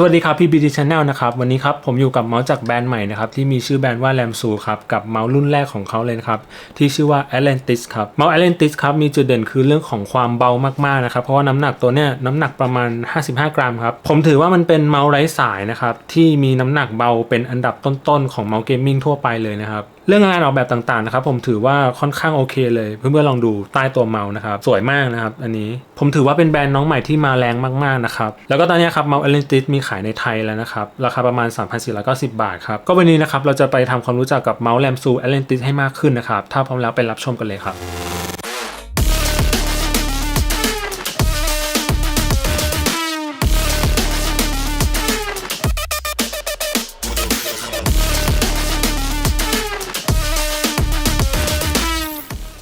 สวัสดีครับพี่บีดีชแนลนะครับวันนี้ครับผมอยู่กับเมาส์จากแบรนด์ใหม่นะครับที่มีชื่อแบรนด์ว่าแ a มซูครับกับเมาส์รุ่นแรกของเขาเลยครับที่ชื่อว่า Atlantis ครับเมาส์ Atlantis ครับมีจุดเด่นคือเรื่องของความเบามากๆนะครับเพราะว่าน้ำหนักตัวเนี้ยน้ำหนักประมาณ 55 กรัมครับผมถือว่ามันเป็นเมาส์ไร้สายนะครับที่มีน้ำหนักเบาเป็นอันดับต้นๆของเมาส์เกมมิ่งทั่วไปเลยนะครับ เรื่องงานออกแบบต่างๆนะครับผมถือว่าค่อนข้างโอเคเลยเพื่อนๆลองดูใต้ตัวเมาส์นะครับสวยมากนะครับอันนี้ผมถือว่าเป็นแบรนด์น้องใหม่ที่มาแรงมากๆนะครับแล้วก็ตอนนี้ครับเมาส์อลเอนติทิสมีขายในไทยแล้วนะครับราคาประมาณ 3,490 บาทครับก็วันนี้นะครับเราจะไปทำความรู้จักกับเมาส์แลมซูเอเลนติสให้มากขึ้นนะครับถ้าพร้อมแล้วไปรับชมกันเลยครับ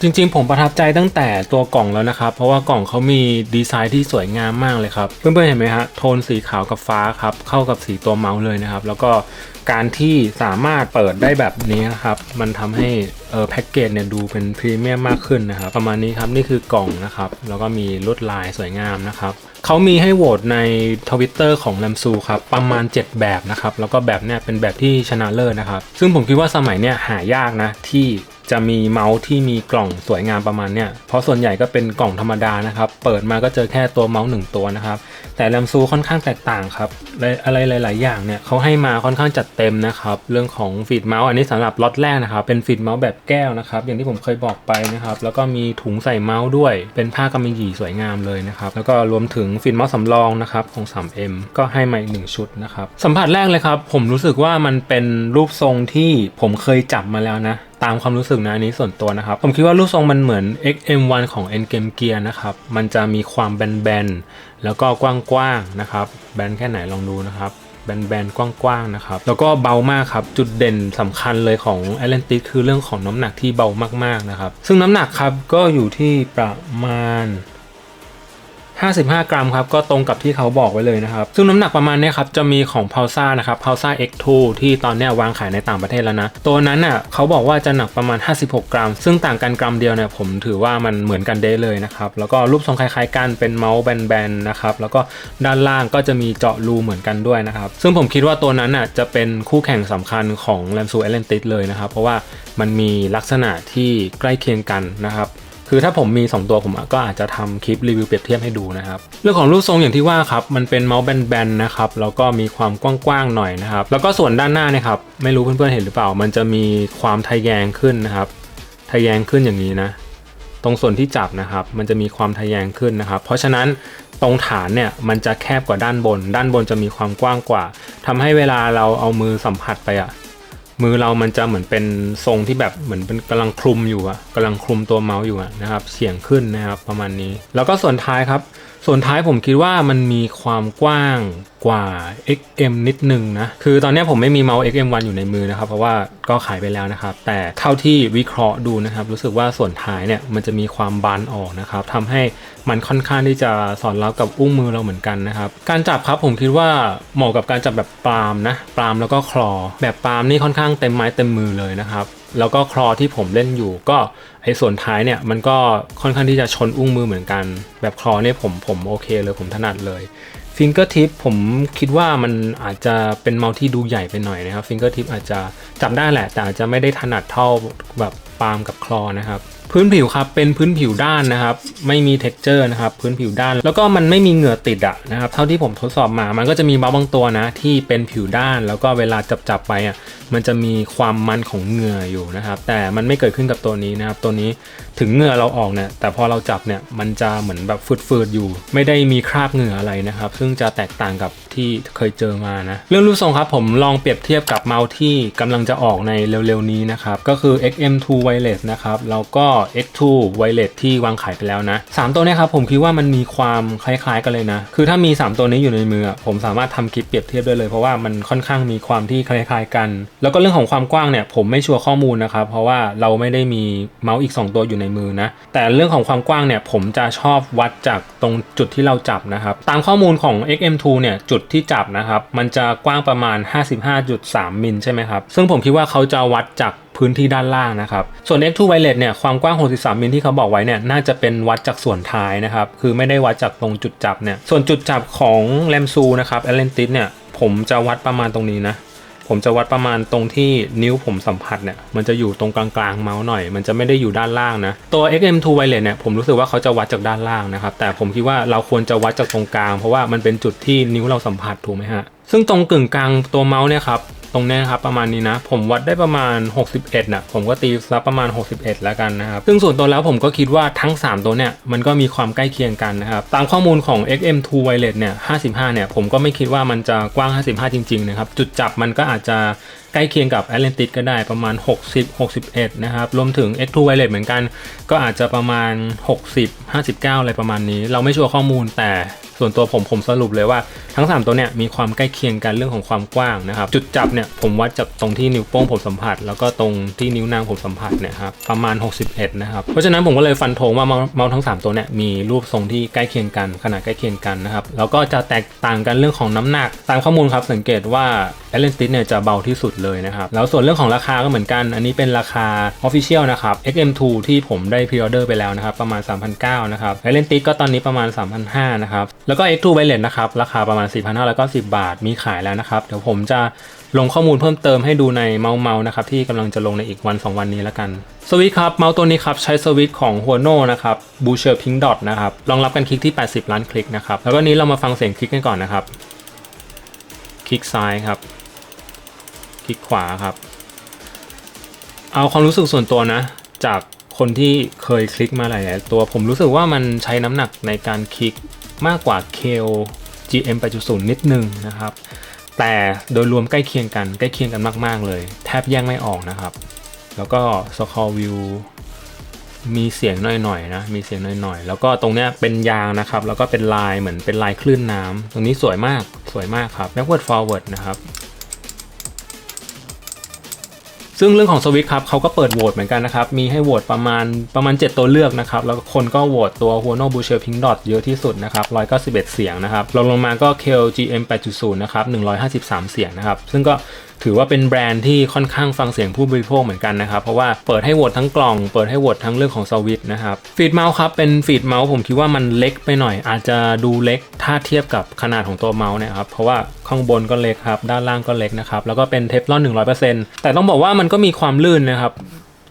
จริงๆ ผมประทับใจตั้งแต่ตัวกล่องแล้วนะครับ เพราะว่ากล่องเขามีดีไซน์ที่สวยงามมากเลยครับ เพื่อนๆเห็นไหมฮะโทนสีขาวกับฟ้าครับเข้ากับสีตัวเมาส์เลยนะครับ แล้วก็การที่สามารถเปิดได้แบบนี้นะครับ มันทำให้เออแพ็กเกจเนี่ยดูเป็นพรีเมียมมากขึ้นนะครับ ประมาณนี้ครับนี่คือกล่องนะครับ แล้วก็มีลวดลายสวยงามนะครับเขามีให้โหวตในทวิตเตอร์ของแ a มซูครับ ประมาณ 7 แบบนะครับ แล้วก็แบบเนี้ยเป็นแบบที่ชนะเลิศนะครับ ซึ่งผมคิดว่าสมัยเนี้ยหายากนะที่ จะมีเมาส์ที่มีกล่องสวยงามประมาณเนี้ยเพราะส่วนใหญ่ก็เป็นกล่องธรรมดานะครับ เปิดมาก็เจอแค่ตัวเมาส์หนึ่งตัวนะครับ แต่แรมซูค่อนข้างแตกต่างครับ อะไรหลาย ๆ อย่างเนี่ยเขาให้มาค่อนข้างจัดเต็มนะครับ เรื่องของฟีดเมาส์อันนี้สำหรับล็อตแรกนะครับ เป็นฟีดเมาส์แบบแก้วนะครับ อย่างที่ผมเคยบอกไปนะครับ แล้วก็มีถุงใส่เมาส์ด้วย เป็นผ้ากำมะหยี่สวยงามเลยนะครับ แล้วก็รวมถึงฟีดเมาส์สำรองนะครับของ 3M ก็ให้มาอีกหนึ่งชุดนะครับ สัมผัสแรกเลยครับ ผมรู้สึกว่ามันเป็นรูปทรงที่ผมเคยจับมาแล้วนะตามความรู้สึกนะอันนี้ส่วนตัวนะครับ ผมคิดว่ารูปทรงมันเหมือน XM1 ของ Endgame Gear นะครับ มันจะมีความแบนๆ แล้วก็กว้างๆนะครับ แบนแค่ไหนลองดูนะครับแบนๆ กว้างๆ นะครับ แล้วก็เบามากครับ จุดเด่นสำคัญเลยของ Atlantis คือเรื่องของน้ำหนักที่เบามากๆ นะครับ ซึ่งน้ำหนักครับก็อยู่ที่ประมาณ 55 กรัมครับก็ตรงกับที่เขาบอกไว้เลยนะครับ ซึ่งน้ำหนักประมาณเนี้ยครับจะมีของ p a u s a นะครับ p a u s a X2 ที่ตอนนี้วางขายในต่างประเทศแล้วนะ ตัวนั้นน่ะเขาบอกว่าจะหนักประมาณ 56 กรัม ซึ่งต่างกันกรัมเดียวเนี่ยผมถือว่ามันเหมือนกันเด้เลยนะครับ แล้วก็รูปทรงคล้ายๆกันเป็นเมาส์แบนๆนะครับแล้วก็ด้านล่างก็จะมีเจาะรูเหมือนกันด้วยนะครับ ซึ่งผมคิดว่าตัวนั้นน่ะจะเป็นคู่แข่งสำคัญของ r a m s u Atlantis เลยนะครับ เพราะว่ามันมีลักษณะที่ใกล้เคียงกันนะครับ คือถ้าผมมี 2 ตัวผมก็อาจจะทำคลิปรีวิวเปรียบเทียบให้ดูนะครับ เรื่องของรูปทรงอย่างที่ว่าครับ มันเป็นเมาส์แบนๆนะครับ แล้วก็มีความกว้างๆหน่อยนะครับ แล้วก็ส่วนด้านหน้าเนี่ยครับ ไม่รู้เพื่อนๆเห็นหรือเปล่า มันจะมีความทะแยงขึ้นนะครับทะแยงขึ้นอย่างนี้นะ ตรงส่วนที่จับนะครับ มันจะมีความทะแยงขึ้นนะครับ เพราะฉะนั้นตรงฐานเนี่ยมันจะแคบกว่าด้านบน ด้านบนจะมีความกว้างกว่าทำให้เวลาเราเอามือสัมผัสไปอะ มือเรามันจะเหมือนเป็นทรงที่แบบเหมือนเป็นกำลังคลุมอยู่อะกำลังคลุมตัวเมาส์อยู่อะนะครับเฉียงขึ้นนะครับประมาณนี้ แล้วก็ส่วนท้ายครับ ส่วนท้ายผมคิดว่ามันมีความกว้างกว่า XM นิดนึงนะ คือตอนนี้ผมไม่มีเมาส์ XM1 อยู่ในมือนะครับ เพราะว่าก็ขายไปแล้วนะครับ แต่เท่าที่วิเคราะห์ดูนะครับ รู้สึกว่าส่วนท้ายเนี่ยมันจะมีความบานออกนะครับทำให้มันค่อนข้างที่จะสอดรับกับอุ้งมือเราเหมือนกันนะครับ การจับครับผมคิดว่าเหมาะกับการจับแบบปล์มนะปล์มแล้วก็คลอ แบบปล์มนี่ค่อนข้างเต็มไม้เต็มมือเลยนะครับ แล้วก็คลอที่ผมเล่นอยู่ ก็ไอ้ส่วนท้ายเนี่ยมันก็ค่อนข้างที่จะชนอุ้งมือเหมือนกัน แบบคลอเนี่ยผมผมโอเคเลยผมถนัดเลยฟิงเกอร์ทิปผมคิดว่ามันอาจจะเป็นเมาส์ที่ดูใหญ่ไปหน่อยนะครับฟิงเกอร์ทิปอาจจะจับได้แหละ แต่อาจจะไม่ได้ถนัดเท่าแบบปาล์มกับคลอนะครับ พื้นผิวครับเป็นพื้นผิวด้านนะครับ ไม่มี t e x t อร์นะครับ พื้นผิวด้าน แล้วก็มันไม่มีเหงื่อติดอะนะครับ เท่าที่ผมทดสอบมา มันก็จะมีเมาบางตัวนะ ที่เป็นผิวด้าน แล้วก็เวลาจับจับไปอะมันจะมีความมันของเหงื่ออยู่นะครับ แต่มันไม่เกิดขึ้นกับตัวนี้นะครับ ตัวนี้ถึงเหงื่อเราออกเนี่ย แต่พอเราจับเนี่ย มันจะเหมือนแบบฟืดๆอยู่ ไม่ได้มีคราบเหงื่ออะไรนะครับ ซึ่งจะแตกต่างกับที่เคยเจอมานะ เรื่องรูปทรงครับผมลองเปรียบเทียบกับเมาส์ที่กำลังจะออกในเร็วๆนี้นะครับ ก็คือ XM2 Wireless นะครับ แล้วก็ X2 Wireless ที่วางขายไปแล้วนะ 3 ตัวนี้ครับผมคิดว่ามันมีความคล้ายๆกันเลยนะ คือถ้ามี 3 ตัวนี้อยู่ในมือ ผมสามารถทำคลิปเปรียบเทียบได้เลยเพราะว่ามันค่อนข้างมีความที่คล้ายๆกัน แล้วก็เรื่องของความกว้างเนี่ยผมไม่ชัวร์ข้อมูลนะครับ เพราะว่าเราไม่ได้มีเมาส์อีก 2 ตัวอยู่ในมือนะ แต่เรื่องของความกว้างเนี่ยผมจะชอบวัดจากตรงจุดที่เราจับนะครับ ตามข้อมูลของ XM2 เนี่ยจุดที่จับนะครับมันจะกว้างประมาณ 55.3 มิลใช่ไหมครับ ซึ่งผมคิดว่าเขาจะวัดจาก พื้นที่ด้านล่างนะครับ ส่วน X2 Wireless เนี่ยความกว้าง 63 มิลที่เขาบอกไว้เนี่ยน่าจะเป็นวัดจากส่วนท้ายนะครับคือไม่ได้วัดจากตรงจุดจับเนี่ยส่วนจุดจับของ r a m s u นะครับ Atlantis เนี่ยผมจะวัดประมาณตรงนี้นะผมจะวัดประมาณตรงที่นิ้วผมสัมผัสเนี่ยมันจะอยู่ตรงกลางๆเมาส์หน่อย มันจะไม่ได้อยู่ด้านล่างนะ ตัว XM2 Wireless เนี่ยผมรู้สึกว่าเขาจะวัดจากด้านล่างนะครับ แต่ผมคิดว่าเราควรจะวัดจากตรงกลาง เพราะว่ามันเป็นจุดที่นิ้วเราสัมผัสถูกไหมฮะซึ่งตรงกึ่งกลางตัวเมาส์เนี่ยครับ ตรงนี้นะครับประมาณนี้นะ ผมวัดได้ประมาณ 61นะผมก็ตีซับประมาณ 61 แล้วกันนะครับ ซึ่งส่วนตัวแล้วผมก็คิดว่าทั้ง 3 ตัวเนี่ยมันก็มีความใกล้เคียงกันนะครับ ตามข้อมูลของ XM2 Wireless เนี่ย55เนี่ยผมก็ไม่คิดว่ามันจะกว้าง 55 จริงๆนะครับจุดจับมันก็อาจจะ ใกล้เคียงกับ Atlantis ก็ได้ประมาณ 60 61 นะครับ รวมถึง X2 Wireless เหมือนกัน ก็อาจจะประมาณ 60 59 อะไรประมาณนี้ เราไม่ชัวร์ข้อมูลแต่ส่วนตัวผมผมสรุปเลยว่าทั้ง 3 ตัวเนี่ยมีความใกล้เคียงกันเรื่องของความกว้างนะครับ จุดจับเนี่ยผมวัดจากตรงที่นิ้วโป้งผมสัมผัส แล้วก็ตรงที่นิ้วนางผมสัมผัสเนี่ยครับประมาณ 61 นะครับ เพราะฉะนั้นผมก็เลยฟันธงว่าเมาส์เมาทั้ง 3 ตัวเนี่ยมีรูปทรงที่ใกล้เคียงกันขนาดใกล้เคียงกันนะครับแล้วก็จะแตกต่างกันเรื่องของน้ำหนักตามข้อมูลครับสังเกตว่า a l l e n t i c เนี่ยจะเบาที่สุดเลยนะครับแล้วส่วนเรื่องของราคาก็เหมือนกัน อันนี้เป็นราคา Official นะครับ XM2 ที่ผมได้พ r ออเดอร์ไปแล้วนะครับประมาณ 3,900นะครับ a l l e n t i c ก็ตอนนี้ประมาณ 3,500นะครับแล้วก็ X2 Wireless นะครับราคาประมาณ 4,590 บาทมีขายแล้วนะครับเดี๋ยวผมจะลงข้อมูลเพิ่มเติมให้ดูในเมาส์เมาส์นะครับที่กำลังจะลงในอีกวัน 2 วันนี้แล้วกันสวิตครับเมาส์ตัวนี้ครับใช้สวิตของ h u o n o นะครับบูเชอร์พิงดอทนะครับรองรับการคลิกที่ 80 ล้านคลิกนะครับแล้วก็นี้เรามาฟังเสียงคลิกกันก่อนนะครับคลิกซ้ายครับ คลิกขวาครับ เอาความรู้สึกส่วนตัวนะ จากคนที่เคยคลิกมาหลายๆตัวผมรู้สึกว่ามันใช้น้ำหนักในการคลิกมากกว่า k l GM 8.0 นิดนึงนะครับ แต่โดยรวมใกล้เคียงกันใกล้เคียงกันมากๆเลย แทบแยกไม่ออกนะครับ แล้วก็ Score View มีเสียงหน่อยๆนะ มีเสียงหน่อยๆ แล้วก็ตรงเนี้ยเป็นยางนะครับ แล้วก็เป็นลายเหมือนเป็นลายคลื่นน้ำตรงนี้สวยมาก สวยมากครับ backward forward นะครับ ซึ่งเรื่องของสวิตครับเขาก็เปิดโหวตเหมือนกันนะครับ มีให้โหวตประมาณประมาณ 7 ตัวเลือกนะครับ แล้วคนก็โหวตตัว h u o n o b u s h e r Pink Dot เยอะที่สุดนะครับ191 เสียงนะครับลงลงมาก็ KL GM 8.0 นะครับ 153 เสียงนะครับ ซึ่งก็ ถือว่าเป็นแบรนด์ที่ค่อนข้างฟังเสียงผู้บริโภคเหมือนกันนะครับ เพราะว่าเปิดให้โหวตทั้งกล่อง เปิดให้โหวตทั้งเรื่องของสวิตนะครับฟีดเมาส์ครับ เป็นฟีดเมาส์ผมคิดว่ามันเล็กไปหน่อย อาจจะดูเล็กถ้าเทียบกับขนาดของตัวเมาส์เนี่ยครับ เพราะว่าข้างบนก็เล็กครับ ด้านล่างก็เล็กนะครับ แล้วก็เป็นเทฟลอน100%แต่ต้องบอกว่ามันก็มีความลื่นนะครับ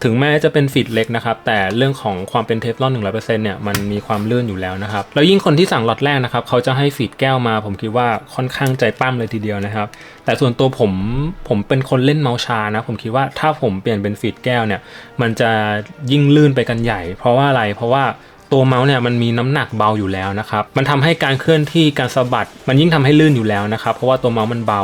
ถึงแม้จะเป็นฟีดเล็กนะครับแต่เรื่องของความเป็นเทฟลอน100%เนี่ยมันมีความลื่นอยู่แล้วนะครับแล้วยิ่งคนที่สั่งล็อตแรกนะครับเขาจะให้ฟีดแก้วมา ผมคิดว่าค่อนข้างใจปั้มเลยทีเดียวนะครับ แต่ส่วนตัวผมผมเป็นคนเล่นเมาส์ชานะผมคิดว่าถ้าผมเปลี่ยนเป็นฟีดแก้วเนี่ยมันจะยิ่งลื่นไปกันใหญ่ เพราะว่าอะไรเพราะว่า ตัวเมาส์เนี่ยมันมีน้ำหนักเบาอยู่แล้วนะครับ มันทำให้การเคลื่อนที่การสะบัด มันยิ่งทำให้ลื่นอยู่แล้วนะครับ เพราะว่าตัวเมาส์มันเบา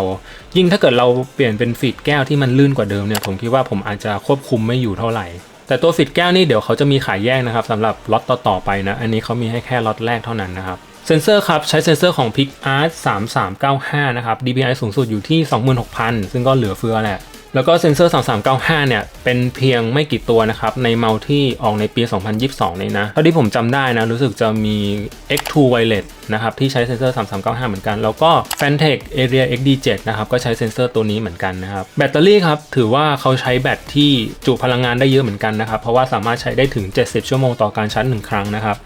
ยิ่งถ้าเกิดเราเปลี่ยนเป็นฟีดแก้วที่มันลื่นกว่าเดิมเนี่ยผมคิดว่าผมอาจจะควบคุมไม่อยู่เท่าไหร่ แต่ตัวฟีดแก้วนี่เดี๋ยวเขาจะมีขายแยกนะครับสำหรับล็อตต่อๆไปนะ อันนี้เขามีให้แค่ล็อตแรกเท่านั้นนะครับเซนเซอร์ครับ ใช้เซนเซอร์ของ PicArt 3395 นะครับ DPI สูงสุดอยู่ที่ 26,000 ซึ่งก็เหลือเฟือแหละ แล้วก็เซนเซอร์ 3395 เนี่ย เป็นเพียงไม่กี่ตัวนะครับ ในเมาที่ออกในปี 2022นี่นะ เท่าที่ผมจำได้นะ รู้สึกจะมี X2 Wireless นะครับ ที่ใช้เซนเซอร์ 3395 เหมือนกัน แล้วก็ Fantech Area XD7 นะครับ ก็ใช้เซนเซอร์ตัวนี้เหมือนกันนะครับ แบตเตอรี่ครับ ถือว่าเขาใช้แบตที่จุพลังงานได้เยอะเหมือนกันนะครับ เพราะว่าสามารถใช้ได้ถึง 70 ชั่วโมงต่อการชาร์จ1ครั้งนะครับ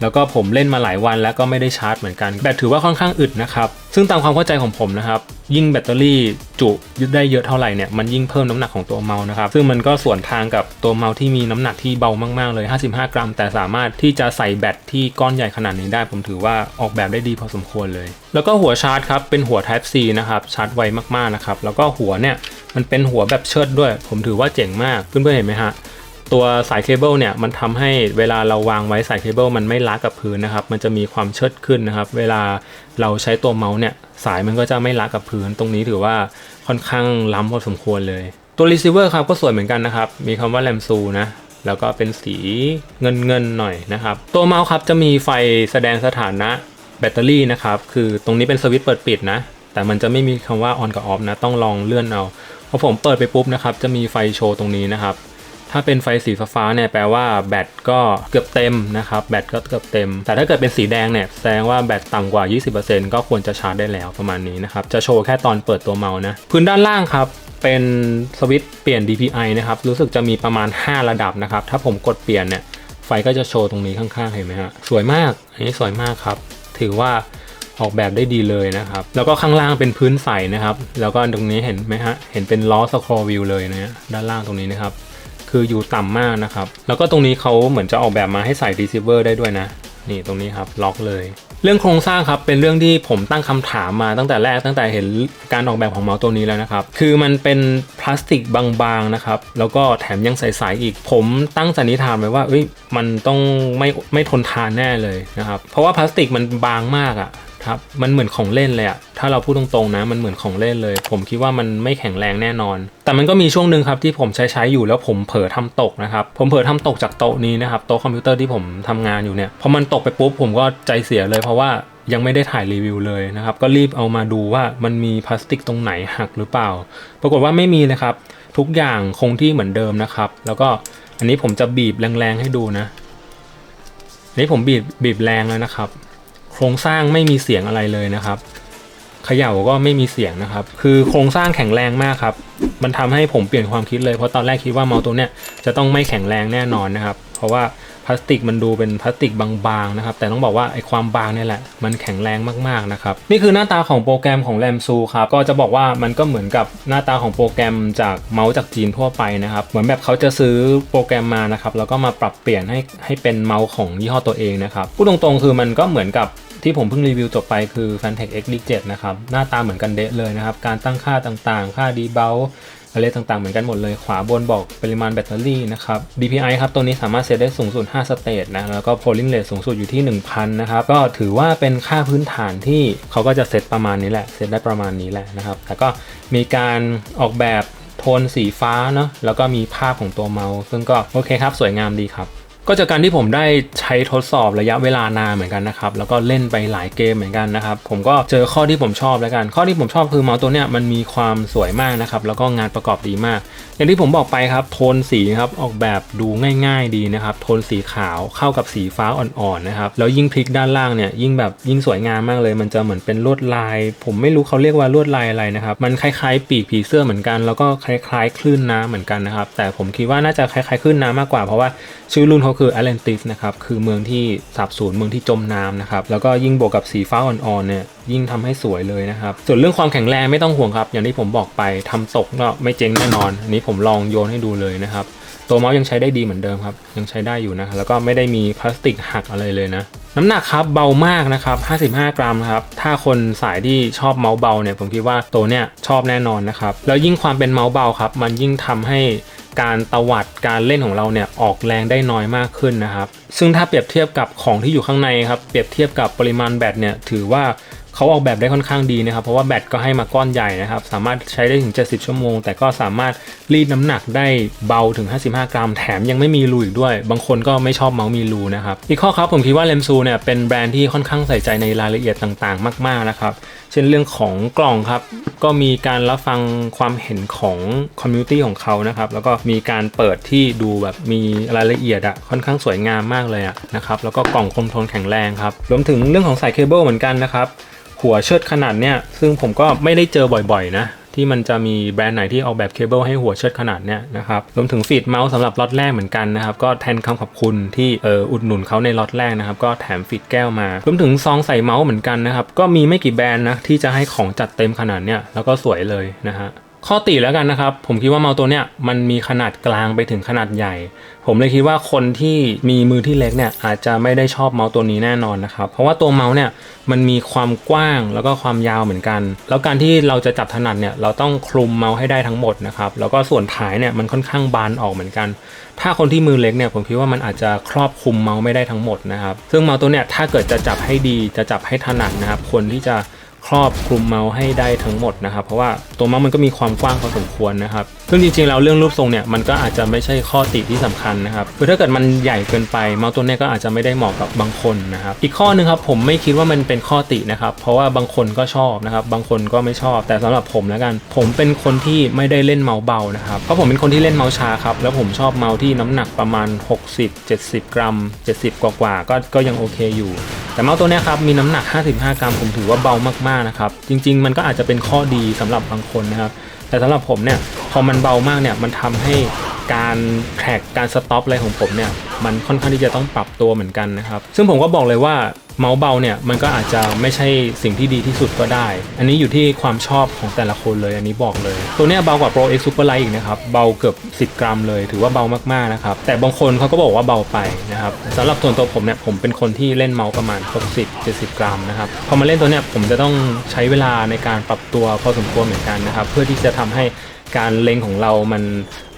แล้วก็ผมเล่นมาหลายวันแล้วก็ไม่ได้ชาร์จเหมือนกัน แบตถือว่าค่อนข้างอึดนะครับ ซึ่งตามความเข้าใจของผมนะครับ ยิ่งแบตเตอรี่จุยึดได้เยอะเท่าไหร่เนี่ย มันยิ่งเพิ่มน้ำหนักของตัวเมาส์นะครับ ซึ่งมันก็ส่วนทางกับตัวเมาส์ที่มีน้ำหนักที่เบามากๆเลย 55 กรัม แต่สามารถที่จะใส่แบตที่ก้อนใหญ่ขนาดนี้ได้ ผมถือว่าออกแบบได้ดีพอสมควรเลย แล้วก็หัวชาร์จครับ เป็นหัว Type C นะครับ ชาร์จไวมากๆนะครับ แล้วก็หัวเนี่ย มันเป็นหัวแบบเชิดด้วย ผมถือว่าเจ๋งมาก เพื่อนๆเห็นไหมฮะ ตัวสายเคเบิลเนี่ยมันทำให้เวลาเราวางไว้สายเคเบิลมันไม่ล้ากับพื้นนะครับมันจะมีความเชิดขึ้นนะครับ เวลาเราใช้ตัวเมาส์เนี่ยสายมันก็จะไม่ล้ากับพื้น ตรงนี้ถือว่าค่อนข้างล้ำพอสมควรเลย ตัวรีเซิเวอร์ครับก็สวยเหมือนกันนะครับ มีคำว่าแรมซูนะแล้วก็เป็นสีเงินเงินหน่อยนะครับ ตัวเมาส์ครับจะมีไฟแสดงสถานะแบตเตอรี่นะครับ คือตรงนี้เป็นสวิตช์เปิดปิดนะ แต่มันจะไม่มีคำว่า on กับ off นะ ต้องลองเลื่อนเอา พอผมเปิดไปปุ๊บนะครับ จะมีไฟโชว์ตรงนี้นะครับ ถ้าเป็นไฟสีฟ้าเนี่ยแปลว่าแบตก็เกือบเต็มนะครับแบตก็เกือบเต็ม แต่ถ้าเกิดเป็นสีแดงเนี่ยแสดงว่าแบตต่ำกว่า 20%ก็ควรจะชาร์จได้แล้วประมาณนี้นะครับจะโชว์แค่ตอนเปิดตัวเมาส์นะพื้นด้านล่างครับเป็นสวิตช์เปลี่ยน DPI นะครับรู้สึกจะมีประมาณ 5 ระดับนะครับถ้าผมกดเปลี่ยนเนี่ยไฟก็จะโชว์ตรงนี้ข้างๆเห็นไหมฮะสวยมากอันนี้สวยมากครับ ถือว่าออกแบบได้ดีเลยนะครับ แล้วก็ข้างล่างเป็นพื้นใสนะครับ แล้วก็ตรงนี้เห็นไหมฮะ เห็นเป็นล้อสครอวิวเลยนะฮะด้านล่างตรงนี้นะครับ คืออยู่ต่ำมากนะครับ แล้วก็ตรงนี้เขาเหมือนจะออกแบบมาให้ใส่ receiver ได้ด้วยนะ นี่ตรงนี้ครับล็อกเลยเรื่องโครงสร้างครับเป็นเรื่องที่ผมตั้งคำถามมาตั้งแต่แรกตั้งแต่เห็นการออกแบบของเมาส์ตัวนี้แล้วนะครับ คือมันเป็นพลาสติกบางๆนะครับ แล้วก็แถมยังใสๆอีก ผมตั้งสันนิษฐานไว้ว่าเอ้ยมันต้องไม่ไม่ทนทานแน่เลยนะครับ เพราะว่าพลาสติกมันบางมากอะ ครับมันเหมือนของเล่นเลยอะถ้าเราพูดตรงๆนะมันเหมือนของเล่นเลย ผมคิดว่ามันไม่แข็งแรงแน่นอน แต่มันก็มีช่วงหนึ่งครับที่ผมใช้ใช้อยู่แล้วผมเผลอทำตกนะครับผมเผลอทำตกจากโต๊ะนี้นะครับโต๊ะคอมพิวเตอร์ที่ผมทำงานอยู่เนี่ยพอมันตกไปปุ๊บผมก็ใจเสียเลย เพราะว่ายังไม่ได้ถ่ายรีวิวเลยนะครับก็รีบเอามาดูว่ามันมีพลาสติกตรงไหนหักหรือเปล่า ปรากฏว่าไม่มีเลยครับทุกอย่างคงที่เหมือนเดิมนะครับ แล้วก็อันนี้ผมจะบีบแรงๆให้ดูนะนนี้ผมบีบบีบแรงแล้วนะครับ โครงสร้างไม่มีเสียงอะไรเลยนะครับเขย่าก็ไม่มีเสียงนะครับ คือโครงสร้างแข็งแรงมากครับ มันทำให้ผมเปลี่ยนความคิดเลย เพราะตอนแรกคิดว่าเมาส์ตัวเนี้ยจะต้องไม่แข็งแรงแน่นอนนะครับ เพราะว่าพลาสติกมันดูเป็นพลาสติกบางๆนะครับ แต่ต้องบอกว่าไอ้ความบางเนี่ยแหละ มันแข็งแรงมากๆนะครับ นี่คือหน้าตาของโปรแกรมของแรมซูครับ ก็จะบอกว่ามันก็เหมือนกับหน้าตาของโปรแกรมจากเมาส์จากจีนทั่วไปนะครับ เหมือนแบบเขาจะซื้อโปรแกรมมานะครับ แล้วก็มาปรับเปลี่ยนให้ให้เป็นเมาส์ของยี่ห้อตัวเองนะครับ พูดตรงๆคือมันก็เหมือนกับ ที่ผมเพิ่งรีวิวจบไปคือ Fantech X37 นะครับ หน้าตาเหมือนกันเดะเลยนะครับ การตั้งค่าต่างๆ ค่าดีเบลอะไรต่างๆ เหมือนกันหมดเลย ขวาบนบอกปริมาณแบตเตอรี่นะครับ DPI ครับ ตัวนี้สามารถเซตได้สูงสุด 5 สเตจนะ แล้วก็ polling rate สูงสุดอยู่ที่ 1000 นะครับ ก็ถือว่าเป็นค่าพื้นฐานที่เขาก็จะเซตประมาณนี้แหละ เซตได้ประมาณนี้แหละนะครับ แต่ก็มีการออกแบบโทนสีฟ้าเนาะ แล้วก็มีภาพของตัวเมาส์ ซึ่งก็โอเคครับ สวยงามดีครับ ก็จากการที่ผมได้ใช้ทดสอบระยะเวลานานเหมือนกันนะครับ แล้วก็เล่นไปหลายเกมเหมือนกันนะครับ ผมก็เจอข้อที่ผมชอบแล้วกัน ข้อที่ผมชอบคือเมาส์ตัวเนี้ยมันมีความสวยมากนะครับ แล้วก็งานประกอบดีมาก อย่างที่ผมบอกไปครับ โทนสีครับออกแบบดูง่าย ๆ ดีนะครับ โทนสีขาวเข้ากับสีฟ้าอ่อนๆนะครับ แล้วยิ่งพลิกด้านล่างเนี่ยยิ่งแบบยิ่งสวยงามมากเลย มันจะเหมือนเป็นลวดลาย ผมไม่รู้เขาเรียกว่าลวดลายอะไรนะครับ มันคล้ายๆ ปีกผีเสื้อเหมือนกัน แล้วก็คล้ายๆคลื่นน้ำเหมือนกันนะครับ แต่ผมคิดว่าน่าจะคล้ายๆคลื่นน้ำมากกว่าเพราะว่าชื่อรุ่นเขา็คือ Atlantis นะครับคือเมืองที่สาบสูญเมืองที่จมน้ำนะครับแล้วก็ยิ่งบวกกับสีฟ้าอ่อนๆเนี่ยยิ่งทำให้สวยเลยนะครับส่วนเรื่องความแข็งแรงไม่ต้องห่วงครับ อย่างที่ผมบอกไปทำตกก็ไม่เจ๊งแน่นอน อันนี้ผมลองโยนให้ดูเลยนะครับตัวเมาส์ยังใช้ได้ดีเหมือนเดิมครับ ยังใช้ได้อยู่นะแล้วก็ไม่ได้มีพลาสติกหักอะไรเลยนะ น้ำหนักครับเบามากนะครับ 55 กรัมครับ ถ้าคนสายที่ชอบเมาส์เบาเนี่ยผมคิดว่าตัวเนี้ยชอบแน่นอนนะครับ แล้วยิ่งความเป็นเมาส์เบาครับ มันยิ่งทำให้ การตวัดการเล่นของเราเนี่ยออกแรงได้น้อยมากขึ้นนะครับ ซึ่งถ้าเปรียบเทียบกับของที่อยู่ข้างในครับเปรียบเทียบกับปริมาณแบตเนี่ยถือว่าเขาออกแบบได้ค่อนข้างดีนะครับ เพราะว่าแบตก็ให้มาก้อนใหญ่นะครับ สามารถใช้ได้ถึง 70 ชั่วโมง แต่ก็สามารถรีดน้ำหนักได้เบาถึง 55 กรัม แถมยังไม่มีรูอีกด้วย บางคนก็ไม่ชอบเมาส์มีรูนะครับ อีกข้อครับผมคิดว่าเลมซูเนี่ยเป็นแบรนด์ที่ค่อนข้างใส่ใจในรายละเอียดต่างๆ มากๆนะครับ ช่นเรื่องของกล่องครับ ก็มีการรับฟังความเห็นของคอมมูนิตี้ของเขานะครับ แล้วก็มีการเปิดที่ดูแบบมีรายละเอียดอะค่อนข้างสวยงามมากเลยอะนะครับ แล้วก็กล่องคมทนแข็งแรงครับ รวมถึงเรื่องของสายเคเบิลเหมือนกันนะครับ หัวเชิดขนาดเนี้ยซึ่งผมก็ไม่ได้เจอบ่อยๆนะ ที่มันจะมีแบรนด์ไหนที่ออกแบบเคเบิลให้หัวเชิดขนาดเนี้ยนะครับรวมถึงฟีดเมาส์สำหรับล็อตแรกเหมือนกันนะครับก็แทนคำขอบคุณที่เอออุดหนุนเขาในล็อตแรกนะครับก็แถมฟีดแก้วมารวมถึงซองใส่เมาส์เหมือนกันนะครับก็มีไม่กี่แบรนด์นะที่จะให้ของจัดเต็มขนาดเนี้ยแล้วก็สวยเลยนะฮะ ข้อติแล้วกันนะครับ ผมคิดว่าเมาส์ตัวเนี้ยมันมีขนาดกลางไปถึงขนาดใหญ่ ผมเลยคิดว่าคนที่มีมือที่เล็กเนี่ยอาจจะไม่ได้ชอบเมาส์ตัวนี้แน่นอนนะครับ เพราะว่าตัวเมาส์เนี่ยมันมีความกว้างแล้วก็ความยาวเหมือนกัน แล้วการที่เราจะจับถนัดเนี่ยเราต้องคลุมเมาส์ให้ได้ทั้งหมดนะครับแล้วก็ส่วนท้ายเนี่ยมันค่อนข้างบานออกเหมือนกัน ถ้าคนที่มือเล็กเนี่ยผมคิดว่ามันอาจจะครอบคลุมเมาส์ไม่ได้ทั้งหมดนะครับซึ่งเมาส์ตัวเนี่ยถ้าเกิดจะจับให้ดีจะจับให้ถนัดนะครับควรที่จะ ครอบคลุมเมาส์ให้ได้ทั้งหมดนะครับ เพราะว่าตัวเมาส์มันก็มีความกว้างพอสมควรนะครับซึ่งจริงๆแล้วเรื่องรูปทรงเนี่ยมันก็อาจจะไม่ใช่ข้อติที่สำคัญนะครับคือถ้าเกิดมันใหญ่เกินไปเมาส์ตัวเนี้ยก็อาจจะไม่ได้เหมาะกับบางคนนะครับอีกข้อหนึงครับผมไม่คิดว่ามันเป็นข้อตินะครับเพราะว่าบางคนก็ชอบนะครับบางคนก็ไม่ชอบ แต่สำหรับผมแล้วกัน ผมเป็นคนที่ไม่ได้เล่นเมาส์เบานะครับเพราะผมเป็นคนที่เล่นเมาส์ช้าครับแล้วผมชอบเมาส์ที่น้ำหนักประมาณ 60-70 กรัม 70 กว่าๆก็ก็ยังโอเคอยู่ แต่เมาส์ตัวนี้ครับมีน้ำหนัก 55 กรัมผมถือว่าเบามากๆนะครับจริง ๆ มันก็อาจจะเป็นข้อดีสำหรับบางคนนะครับแต่สำหรับผมเนี่ยพอมันเบามากเนี่ยมันทำให้การแทร็กการสต็อปอะไรของผมเนี่ยมันค่อนข้างที่จะต้องปรับตัวเหมือนกันนะครับซึ่งผมก็บอกเลยว่า เมาส์เบาเนี่ยมันก็อาจจะไม่ใช่สิ่งที่ดีที่สุดก็ได้ อันนี้อยู่ที่ความชอบของแต่ละคนเลยอันนี้บอกเลย ตัวเนี้ยเบากว่า Pro X Super Light อีกนะครับ เบาเกือบ 10 กรัมเลย ถือว่าเบามากๆนะครับ แต่บางคนเขาก็บอกว่าเบาไปนะครับสำหรับส่วนตัวผมเนี่ยผมเป็นคนที่เล่นเมาส์ประมาณ 60 70 กรัมนะครับ พอมาเล่นตัวเนี้ยผมจะต้องใช้เวลาในการปรับตัวพอสมควรเหมือนกันนะครับ เพื่อที่จะทำให้การเล็งของเรามัน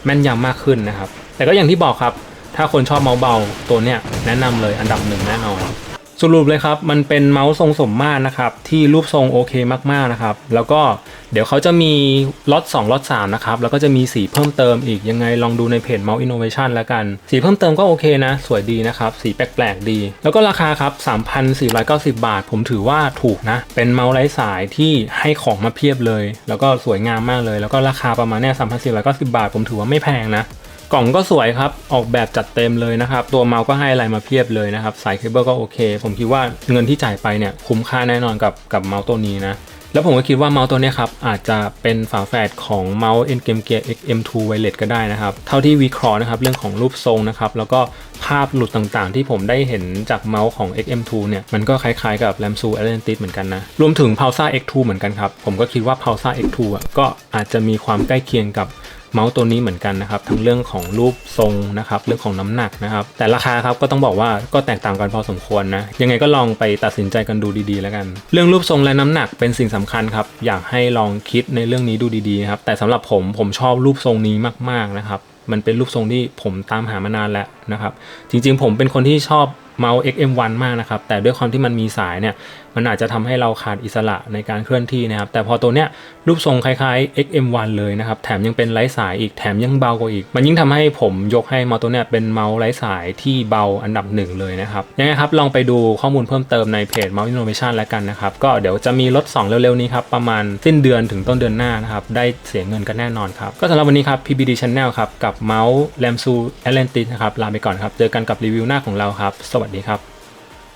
แม่นยำมากขึ้นนะครับ แต่ก็อย่างที่บอกครับ ถ้าคนชอบเมาส์เบาตัวเนี้ยแนะนำเลยอันดับหนึ่งแน่นอน สรุปเลยครับ มันเป็นเมาส์ทรงสมมาตรนะครับ ที่รูปทรงโอเคมากๆนะครับ แล้วก็เดี๋ยวเขาจะมีล็อต2ล็อต3นะครับ แล้วก็จะมีสีเพิ่มเติมอีกยังไงลองดูในเพจ Mouse Innovation แล้วกัน สีเพิ่มเติมก็โอเคนะ สวยดีนะครับ สีแปลกๆดี แล้วก็ราคาครับ 3,490 บาท ผมถือว่าถูกนะ เป็นเมาส์ไร้สายที่ให้ของมาเพียบเลย แล้วก็สวยงามมากเลย แล้วก็ราคาประมาณเนี้ย3,490 บาท ผมถือว่าไม่แพงนะ กล่องก็สวยครับ ออกแบบจัดเต็มเลยนะครับ ตัวเมาส์ก็ให้อะไรมาเพียบเลยนะครับ สายเคเบิลก็โอเค ผมคิดว่าเงินที่จ่ายไปเนี่ยคุ้มค่าแน่นอนกับกับเมาส์ตัวนี้นะ แล้วผมก็คิดว่าเมาส์ตัวนี้ครับ อาจจะเป็นฝาแฝดของเมาส์ N Game Gear XM2 Wireless ก็ได้นะครับ เท่าที่วิเคราะห์นะครับ เรื่องของรูปทรงนะครับ แล้วก็ภาพหลุดต่างๆ ที่ผมได้เห็นจากเมาส์ของ XM2 เนี่ย มันก็คล้ายๆกับ Lamsu Atlantis เหมือนกันนะ รวมถึง Pulsa X2 เหมือนกันครับ ผมก็คิดว่า Pulsa X2 อะก็อาจจะมีความใกล้เคียงกับ เมาส์ตัวนี้เหมือนกันนะครับทั้งเรื่องของรูปทรงนะครับเรื่องของน้ำหนักนะครับแต่ราคาครับก็ต้องบอกว่าก็แตกต่างกันพอสมควรนะยังไงก็ลองไปตัดสินใจกันดูดีๆ แล้วกัน เรื่องรูปทรงและน้ำหนักเป็นสิ่งสำคัญครับอยากให้ลองคิดในเรื่องนี้ดูดีๆครับแต่สำหรับผมผมชอบรูปทรงนี้มากๆนะครับมันเป็นรูปทรงที่ผมตามหามานานแล้วนะครับ จริงๆ ผมเป็นคนที่ชอบ เมาส์ XM1 มากนะครับ แต่ด้วยความที่มันมีสายเนี่ย มันอาจจะทำให้เราขาดอิสระในการเคลื่อนที่นะครับ แต่พอตัวเนี้ยรูปทรงคล้ายๆ XM1 เลยนะครับ แถมยังเป็นไร้สายอีก แถมยังเบากว่าอีก มันยิ่งทำให้ผมยกให้เมาส์ตัวเนี้ยเป็นเมาส์ไร้สายที่เบาอันดับหนึ่งเลยนะครับ ยังไงครับ ลองไปดูข้อมูลเพิ่มเติมในเพจ Mouse Innovation แล้วกันนะครับ ก็เดี๋ยวจะมีลด2เร็วๆนี้ครับ ประมาณสิ้นเดือนถึงต้นเดือนหน้านะครับ ได้เสียเงินกันแน่นอนครับ ก็สำหรับวันนี้ครับ PBD Channel ครับ กับเมาส์ Lamsu Atlantis นะครับ ลาไปก่อนครับ เจอกันกับรีวิวหน้าของเราครับ สวัสดีครับ